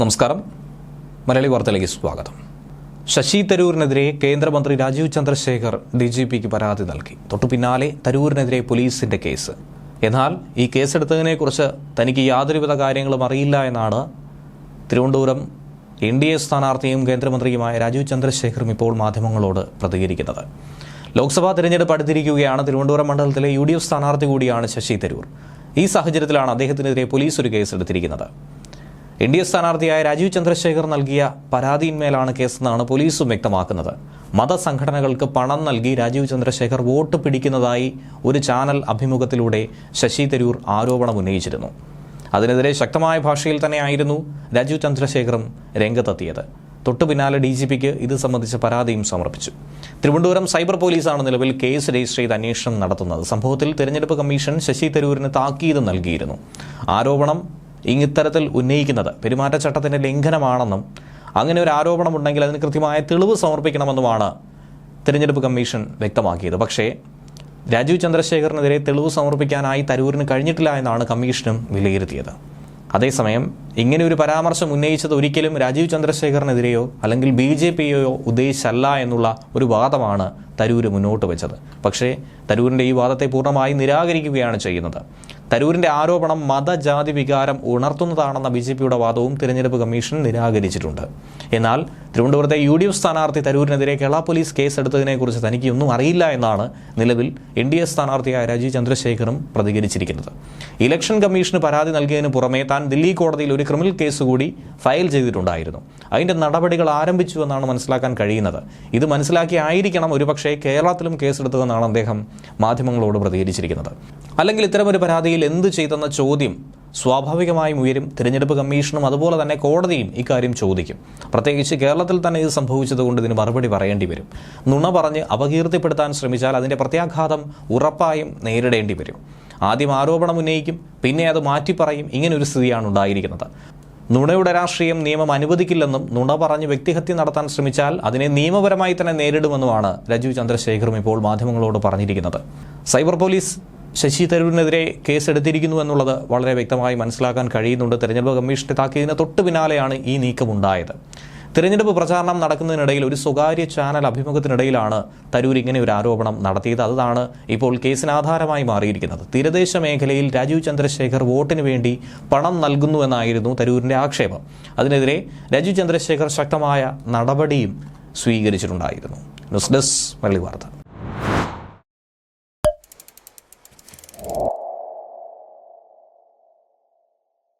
നമസ്കാരം. മലയാളി വാർത്തയിലേക്ക് സ്വാഗതം. ശശി തരൂരിനെതിരെ കേന്ദ്രമന്ത്രി രാജീവ് ചന്ദ്രശേഖർ ഡി ജി പിക്ക് പരാതി നൽകി. തൊട്ടു പിന്നാലെ തരൂരിനെതിരെ പോലീസിന്റെ കേസ്. എന്നാൽ ഈ കേസെടുത്തതിനെക്കുറിച്ച് തനിക്ക് യാതൊരുവിധ കാര്യങ്ങളും അറിയില്ല എന്നാണ് തിരുവനന്തപുരം എൻ ഡി എ സ്ഥാനാർത്ഥിയും കേന്ദ്രമന്ത്രിയുമായ രാജീവ് ചന്ദ്രശേഖറും ഇപ്പോൾ മാധ്യമങ്ങളോട് പ്രതികരിക്കുന്നത്. ലോക്സഭാ തിരഞ്ഞെടുപ്പ് അടുത്തിരിക്കുകയാണ്. തിരുവനന്തപുരം മണ്ഡലത്തിലെ യു ഡി എഫ് സ്ഥാനാർത്ഥി കൂടിയാണ് ശശി തരൂർ. ഈ സാഹചര്യത്തിലാണ് അദ്ദേഹത്തിനെതിരെ പോലീസ് ഒരു കേസെടുത്തിരിക്കുന്നത്. എൻ ഡി എ സ്ഥാനാർത്ഥിയായ രാജീവ് ചന്ദ്രശേഖർ നൽകിയ പരാതിയിന്മേലാണ് കേസെന്നാണ് പോലീസും വ്യക്തമാക്കുന്നത്. മതസംഘടനകൾക്ക് പണം നൽകി രാജീവ് ചന്ദ്രശേഖർ വോട്ട് പിടിക്കുന്നതായി ഒരു ചാനൽ അഭിമുഖത്തിലൂടെ ശശി തരൂർ ആരോപണം ഉന്നയിച്ചിരുന്നു. അതിനെതിരെ ശക്തമായ ഭാഷയിൽ തന്നെയായിരുന്നു രാജീവ് ചന്ദ്രശേഖറും രംഗത്തെത്തിയത്. തൊട്ടു പിന്നാലെ ഡി ജി പിക്ക് ഇത് സംബന്ധിച്ച പരാതിയും സമർപ്പിച്ചു. തിരുവനന്തപുരം സൈബർ പോലീസാണ് നിലവിൽ കേസ് രജിസ്റ്റർ ചെയ്ത് അന്വേഷണം നടത്തുന്നത്. സംഭവത്തിൽ തെരഞ്ഞെടുപ്പ് കമ്മീഷൻ ശശി തരൂരിന് താക്കീത് നൽകിയിരുന്നു. ആരോപണം ഇത്തരത്തിൽ ഉന്നയിക്കുന്നത് പെരുമാറ്റച്ചട്ടത്തിന്റെ ലംഘനമാണെന്നും അങ്ങനെ ഒരു ആരോപണം ഉണ്ടെങ്കിൽ അതിന് കൃത്യമായ തെളിവ് സമർപ്പിക്കണമെന്നുമാണ് തിരഞ്ഞെടുപ്പ് കമ്മീഷൻ വ്യക്തമാക്കിയത്. പക്ഷേ രാജീവ് ചന്ദ്രശേഖറിനെതിരെ തെളിവ് സമർപ്പിക്കാനായി തരൂരിന് കഴിഞ്ഞിട്ടില്ല എന്നാണ് കമ്മീഷനും വിലയിരുത്തിയത്. അതേസമയം ഇങ്ങനെ ഒരു പരാമർശം ഉന്നയിച്ചത് ഒരിക്കലും രാജീവ് ചന്ദ്രശേഖറിനെതിരെയോ അല്ലെങ്കിൽ ബി ജെ പിയെയോ ഉദ്ദേശിച്ചല്ല എന്നുള്ള ഒരു വാദമാണ് തരൂർ മുന്നോട്ട് വെച്ചത്. പക്ഷേ തരൂരിന്റെ ഈ വാദത്തെ പൂർണമായി നിരാകരിക്കുകയാണ് ചെയ്യുന്നത്. തരൂരിന്റെ ആരോപണം മതജാതി വികാരം ഉണർത്തുന്നതാണെന്ന ബി ജെ പിയുടെ വാദവും തിരഞ്ഞെടുപ്പ് കമ്മീഷൻ നിരാകരിച്ചിട്ടുണ്ട്. എന്നാൽ തിരുവനന്തപുരത്തെ യു ഡി എഫ് സ്ഥാനാർത്ഥി തരൂരിനെതിരെ കേരള പോലീസ് കേസെടുത്തതിനെക്കുറിച്ച് തനിക്ക് ഒന്നും അറിയില്ല എന്നാണ് നിലവിൽ എൻ ഡി എ സ്ഥാനാർത്ഥിയായ രാജീവ് ചന്ദ്രശേഖറും പ്രതികരിച്ചിരിക്കുന്നത്. ഇലക്ഷൻ കമ്മീഷന് പരാതി നൽകിയതിന് പുറമെ താൻ ദില്ലി കോടതിയിൽ ഒരു ക്രിമിനൽ കേസ് കൂടി ഫയൽ ചെയ്തിട്ടുണ്ടായിരുന്നു. അതിന്റെ നടപടികൾ ആരംഭിച്ചു എന്നാണ് മനസ്സിലാക്കാൻ കഴിയുന്നത്. ഇത് മനസ്സിലാക്കിയായിരിക്കണം ഒരുപക്ഷേ കേരളത്തിലും കേസെടുത്തതെന്നാണ് അദ്ദേഹം മാധ്യമങ്ങളോട് പ്രതികരിച്ചിരിക്കുന്നത്. അല്ലെങ്കിൽ ഇത്തരമൊരു പരാതിയിൽ എന്ത് ചെയ്തെന്ന ചോദ്യം സ്വാഭാവികമായും ഉയരും. തിരഞ്ഞെടുപ്പ് കമ്മീഷനും അതുപോലെ തന്നെ കോടതിയും ഇക്കാര്യം ചോദിക്കും. പ്രത്യേകിച്ച് കേരളത്തിൽ തന്നെ ഇത് സംഭവിച്ചതുകൊണ്ട് ഇതിന് മറുപടി പറയേണ്ടി വരും. നുണ പറഞ്ഞ് അപകീർത്തിപ്പെടുത്താൻ ശ്രമിച്ചാൽ അതിന്റെ പ്രത്യാഘാതം ഉറപ്പായും നേരിടേണ്ടി വരും. ആദ്യം ആരോപണം ഉന്നയിക്കും പിന്നെ അത് മാറ്റി പറയും. ഇങ്ങനെ ഒരു സ്ഥിതിയാണ് ഉണ്ടായിരിക്കുന്നത്. നുണയുടെ രാഷ്ട്രീയം നിയമം അനുവദിക്കില്ലെന്നും നുണ പറഞ്ഞ് വ്യക്തിഹത്യ നടത്താൻ ശ്രമിച്ചാൽ അതിനെ നിയമപരമായി തന്നെ നേരിടുമെന്നുമാണ് രജു ചന്ദ്രശേഖറും ഇപ്പോൾ മാധ്യമങ്ങളോട് പറഞ്ഞിരിക്കുന്നത്. സൈബർ പോലീസ് ശശി തരൂരിനെതിരെ കേസെടുത്തിരിക്കുന്നു എന്നുള്ളത് വളരെ വ്യക്തമായി മനസ്സിലാക്കാൻ കഴിയുന്നുണ്ട്. തെരഞ്ഞെടുപ്പ് കമ്മീഷന്റെ താക്കീതിന് തൊട്ട് പിന്നാലെയാണ് ഈ നീക്കമുണ്ടായത്. തിരഞ്ഞെടുപ്പ് പ്രചാരണം നടക്കുന്നതിനിടയിൽ ഒരു സ്വകാര്യ ചാനൽ അഭിമുഖത്തിനിടയിലാണ് തരൂർ ഇങ്ങനെ ഒരു ആരോപണം നടത്തിയത്. അതാണ് ഇപ്പോൾ കേസിന് ആധാരമായി മാറിയിരിക്കുന്നത്. തീരദേശ മേഖലയിൽ രാജീവ് ചന്ദ്രശേഖർ വോട്ടിന് വേണ്ടി പണം നൽകുന്നു എന്നായിരുന്നു തരൂരിന്റെ ആക്ഷേപം. അതിനെതിരെ രാജീവ് ചന്ദ്രശേഖർ ശക്തമായ നടപടിയും സ്വീകരിച്ചിട്ടുണ്ടായിരുന്നു. ന്യൂസ് ഡെസ്ക് വെള്ളി വാർത്ത. Oh.